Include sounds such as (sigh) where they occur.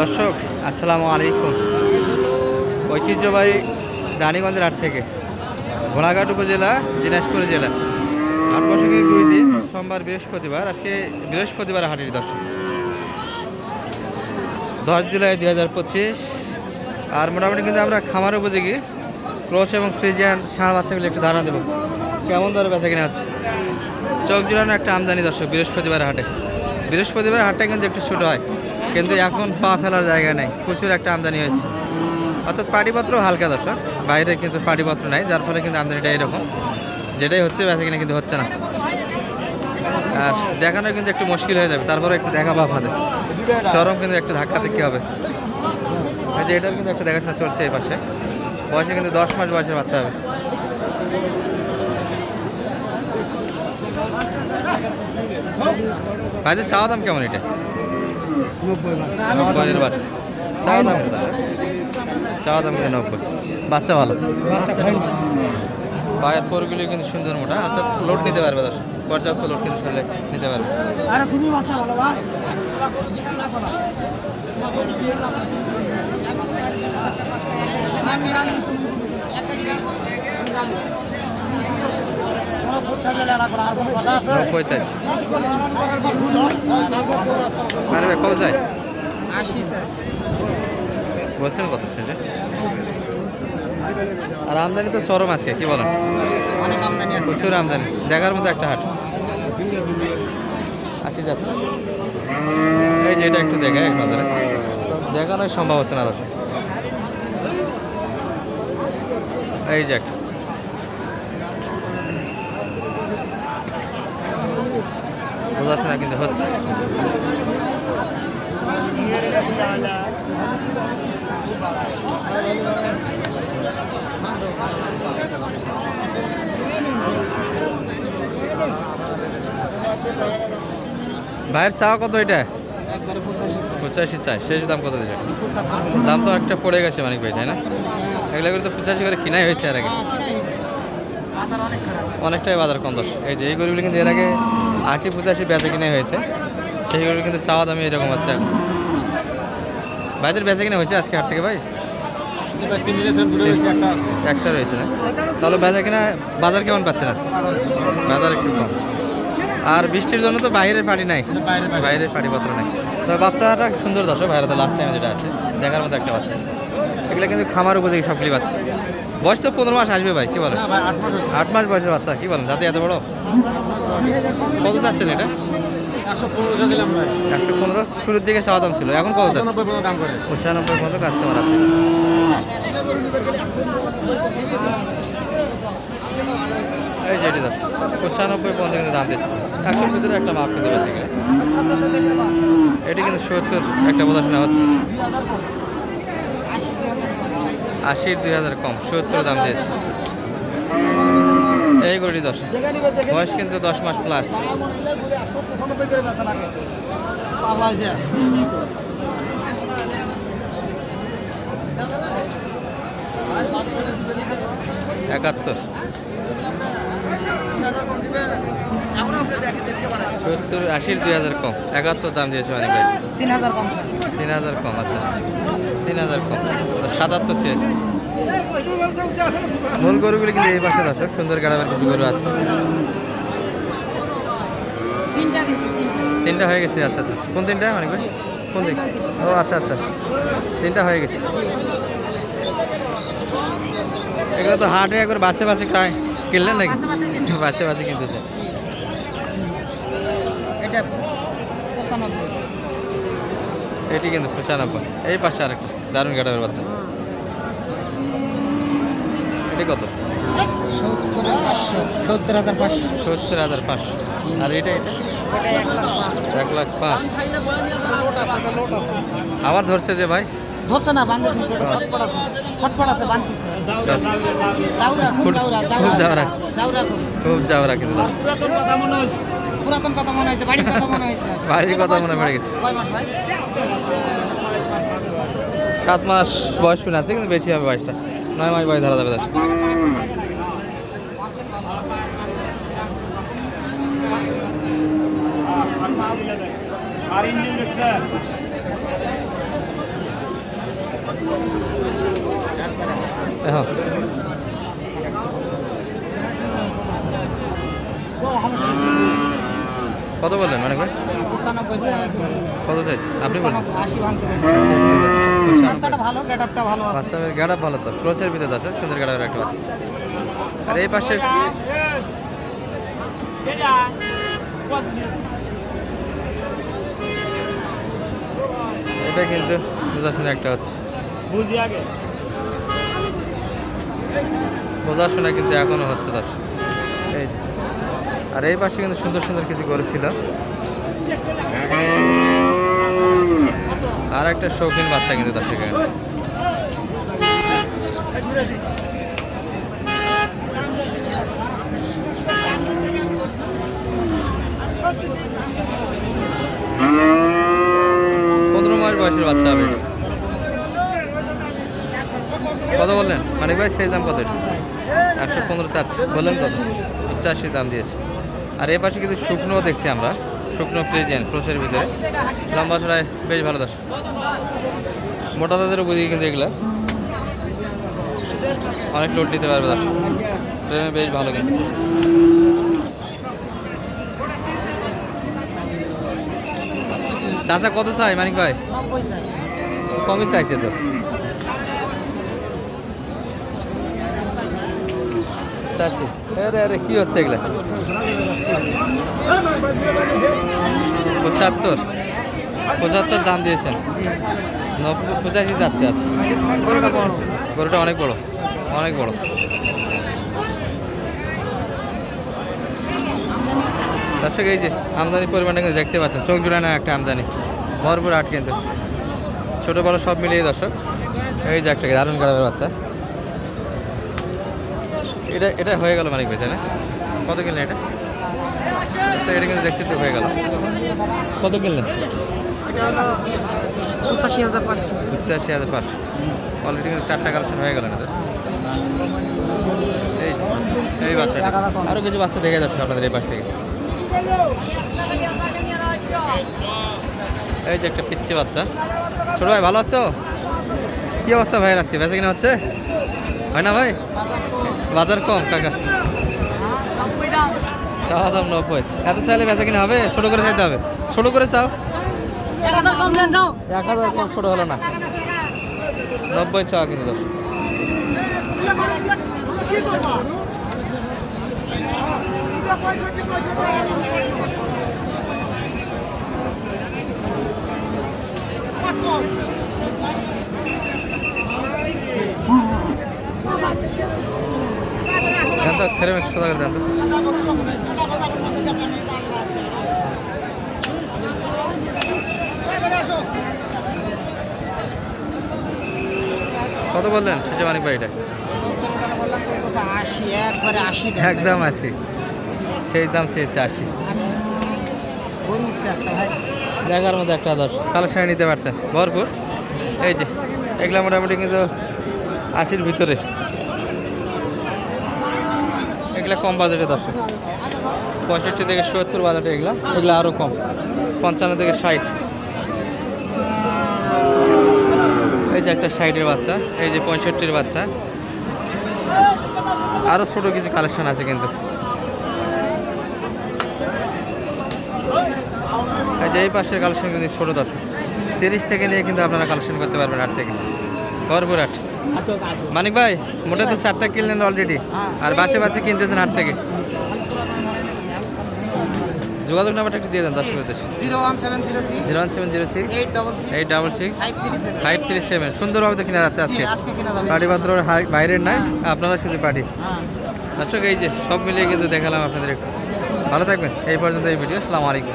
দর্শক, আসসালামু আলাইকুম। ঐতিহ্যবাহী রানীগঞ্জের হাট থেকে ঘোড়াঘাট উপজেলা, দিনাজপুর জেলা। হাট বসে দুই দিন, সোমবার বৃহস্পতিবার, আজকে বৃহস্পতিবার হাটের দর্শক। দশ জুলাই দুই হাজার পঁচিশ, আর মোটামুটি কিন্তু আমরা খামার উপযোগী, ক্রস এবং ফ্রিজিয়ান ষাঁড় বাচ্চাগুলো একটু ধারণা দেবো। কেমন দরে বেচা কিনা আছে চোখ জুড়ানো একটা আমদানি দর্শক বৃহস্পতিবার হাটে। বৃহস্পতিবার হাটটা কিন্তু একটু ছোটো হয়। কিন্তু এখন পা ফেলার জায়গা নেই। প্রচুর একটা আমদানি হয়েছে। অর্থাৎ পাটিপত্র হালকা দর্শক, বাইরে কিন্তু পাটিপত্র নাই, যার ফলে কিন্তু আমদানিটা এরকম, যেটাই হচ্ছে বেচা কিনা কিন্তু হচ্ছে না। আর দেখানো কিন্তু একটু মুশকিল হয়ে যাবে তারপরে একটু দেখাবো আপনাদের। চরম কিন্তু একটা ধাক্কা দেখতে হবে। যে এটার কিন্তু একটা দেখাশোনা চলছে এই পাশে। বয়সে কিন্তু দশ মাস বয়সের বাচ্চা হবে। ভাইদের চাওয়া দাম কেমন এটা? নব্বইয়ের বাচ্চা। দাম কত চাওয়া দাম নব্বই। বাচ্চা ভালো? পায়ের পরগুলি কিন্তু সুন্দর মোটা। অর্থাৎ লোড নিতে পারবে দর্শক। পর্যাপ্ত লোড কিন্তু শরীরে নিতে পারবে। নব্বই চাইছে মানে কত চাই আশি স্যার বলছেন কত সেটা আর আমদানি তো চরম আজকে কি বলেন অনেক আমদানি আছে প্রচুর আমদানি দেখার মতো একটা হাট আসি যাচ্ছে এই যে এটা একটু দেখে এক নজরে দেখানোর সম্ভব হচ্ছে না দর্শক এই যে একটা না কিন্তু হচ্ছে। ভাইয়ের চাওয়া কত এটা? পঁচাশি চাই। শেষ দাম কত দিচ্ছে দাম তো একটা পড়ে গেছে মানিক ভাই তাই না? এগুলো করে তো পঁচাশি করে কিনাই হয়েছে আর আগে। হ্যাঁ অনেক অনেকটাই বাজার কম দশ। এই যে এই গরুগুলো কিন্তু এর আগে আশি পঁচাশি বেচা কিনে হয়েছে। সেইগুলো কিন্তু চাওয়া দামি এরকম আছে এখন। ভাইদের বেচা কিনে হয়েছে আজকে হাট থেকে ভাই? একটা রয়েছে না? তাহলে বেচা কিনা বাজার কেমন পাচ্ছেন আজকে? বাজার একটু কম। আর বৃষ্টির জন্য তো বাইরের পাটি নাই। বাইরের পাটি পত্র নাই। তবে বাচ্চাটা সুন্দর দর্শক বাইরে লাস্ট টাইমে যেটা আছে দেখার মতো একটা বাচ্চা। এগুলো কিন্তু খামার উপযোগী সবগুলি বাচ্চা। বয়স তো পনেরো মাস আসবে ভাই কি বলেন? আট মাস বয়সের বাচ্চা কি বলেন? যাতে এত বড়? কত চাচ্ছেন এটা? একশো পনেরোশো দিলাম ভাই। একশো পনেরো শুরুর দিকে চাওয়া দাম ছিল। এখন কত দাম করে। পঁচানব্বই মতো কাস্টমার আছে। এই যে এটি পঁচানব্বই পর্যন্ত কিন্তু দাম দিচ্ছে। একশোর ভিতরে একটা মাপ কিন্তু বেশি এটি কিন্তু সত্তর একটা বোঝাশোনা হচ্ছে আশির দুই হাজার কম সত্তর দাম দিয়েছে। এই গরুটি দশ। বয়স কিন্তু দশ মাস প্লাস একাত্তর। সত্তর আশির দুই হাজার কম। একাত্তর দাম দিয়েছে অনেক ভাই। তিন হাজার কম তিন হাজার কম আচ্ছা। তিন হাজার কম। সাতাত্তর চেয়েছে। মূল গরুগুলি কিন্তু এই পাশে দর্শক সুন্দর গাড়াবার কিছু গরু আছে। তিনটা হয়ে গেছে আচ্ছা আচ্ছা। কোন তিনটা অনেক ভাই? কোন দিক ও আচ্ছা আচ্ছা। তিনটা হয়ে গেছে। এগুলো তো হাটে একবার বাসে বাসে খায়। কিনলেন নাকি? বাসে বাছে কিনতেছে। এটা পঁচানব্বই। এটি কিন্তু পঁচানব্বই। এই পাশে আরেকটা। দারুণ গাড়াবার বাচ্চা। এটি কত? সত্তর হাজার পাঁচশো। সত্তর হাজার পাঁচশো। আর এটা এটা? ওটা এক লাখ পাঁচ। এক লাখ পাঁচ লোট আছে ওটা আবার ধরছে যে ভাই? ধরছে না বান্ধে ছটপট আছে। বান্ধতেছে খুব জাউরা জাউরা। কিন্তু। পুরাতন কথা মনে হয়েছে। বাড়ির কথা মনে হয়েছে। (laughs) বাড়ির কথা মনে পড়ে গেছে। কয় মাস ভাই? সাত মাস বয়স শুনে আছে কিন্তু বেশি হবে বয়সটা। নয় মাস বয়স ধরা যাবে দশ। কত বললেন মানে কত চাইছে আপনি আশি ভাঙতে বাচ্চাটা ভালো আছে। তো ক্রসের ভিতরে দর্শক সুন্দর একটা বাচ্চা। আর এই পাশে এটা কিন্তু বোঝাশোনা একটা হচ্ছে। বোঝাশোনা কিন্তু এখনও হচ্ছে দর্শক। এই আর এই পাশে কিন্তু সুন্দর সুন্দর কিছু করেছিল। আর একটা শৌখিন বাচ্চা কিন্তু দর্শক এখানে পনেরো মাস বয়সের বাচ্চা হবে। কত বললেন? মানে ভাই, সেই দাম কত একশো পনেরো চাচ্ছি। বললেন কত? পঁচাশি দাম দিয়েছে। আর এ পাশে কিন্তু শুকনো দেখছি আমরা। শুকনো ফ্রিজিয়ান ক্রোসের ভিতরে। লম্বা ছড়ায় বেশ ভালো দশ মোটা তাদেরও বুঝি কিন্তু এগুলা। অনেক লোড নিতে পারবে দশ ট্রেনে বেশ ভালো কিন্তু। চাচা কত চাই মানিক ভাই? কমই চাইছে তো। চাষি। আরে আরে কি হচ্ছে এগুলা? পঁচাত্তর। পঁচাত্তর দাম দিয়েছেন। নব্বই পঁচাশি যাচ্ছে আচ্ছা গরুটা অনেক বড়। অনেক বড়। দর্শক এই যে আমদানি পরিমাণটা কিন্তু দেখতে পাচ্ছেন। চোখ জুড়ে না একটা আমদানি। ভরপুর আট কিন্তু। ছোটো বড় সব মিলিয়ে দর্শক এই যে একটা দারুণ কালারের বাচ্চা। এটা এটা হয়ে গেল মালিক ভাই তাই না? কত কিনলেন এটা? আচ্ছা এটা কিন্তু দেখতে তো হয়ে গেল। কত কিনলেন এটা হলো পঁচাশি হাজার পাঁচশো। পঁচাশি হাজার পাঁচশো। অলরেডি কিন্তু চারটা কালেকশন হয়ে গেল না এই বাচ্চাটা। আরও কিছু বাচ্চা দেখে যাচ্ছে আপনাদের এই পাশ থেকে। এই যে একটা পিচ্ছি বাচ্চা। ছোট ভাই ভালো আছো? কি অবস্থা ভাইয়ের আজকে? বেঁচে কিনা হচ্ছে? হয় না ভাই? বাজার কম, কাকা। চাওয়া দাম নব্বই। এত চাইলে বেচা কিনা হবে? ছোট করে চাইতে হবে। ছোট করে চাও। এক হাজার কম ছোট হলো না। নব্বই চাওয়া কিন্তু দশ। তো ফেরে একশো টাকা দেন। কত বললেন? সেটা মানিক ভাই এটা। সত্তর টাকা বললাম তো বলছে আশি একবারে আশি দেন ভাই। একদম আশি। সেই দাম চেয়েছে আশি। দেখার মধ্যে একটা দশ। কালেকশন নিতে পারতেন। ভরপুর। এই যে, এগুলা মোটামুটি কিন্তু আশির ভিতরে। এগুলা কম বাজেটে দর্শক। পঁয়ষট্টি থেকে সত্তর বাজেটে এগুলা। এগুলা আরও কম। পঞ্চান্ন থেকে ষাট। এই যে একটা ষাটের বাচ্চা, এই যে পঁয়ষট্টির বাচ্চা। আরও ছোটো কিছু কালেকশন আছে কিন্তু। এই যে এই পাশের কালেকশন কিন্তু ছোটো দর্শক। তিরিশ থেকে নিয়ে কিন্তু আপনারা কালেকশন করতে পারবেন আট থেকে। ভরপুর আট। মানিক ভাই মোটে তো চারটা কিনলেন অলরেডি। আর বাছে বাছে কিনতেছেন আট থেকে। যোগাযোগ নাম্বারটা একটু দিয়ে দেন দর্শক zero one seven zero six. Zero one seven zero six. Eight double six. Eight double six. Five three seven. সুন্দরভাবে তো কিনা যাচ্ছে আজকে। পার্টি পাত্র বাইরের নাই আপনারা শুধু পার্টি। হ্যাঁ। দর্শক এই যে সব মিলিয়ে কিন্তু দেখালাম আপনাদের একটু। ভালো থাকবেন। এই পর্যন্ত এই ভিডিও। সালাম আলাইকুম।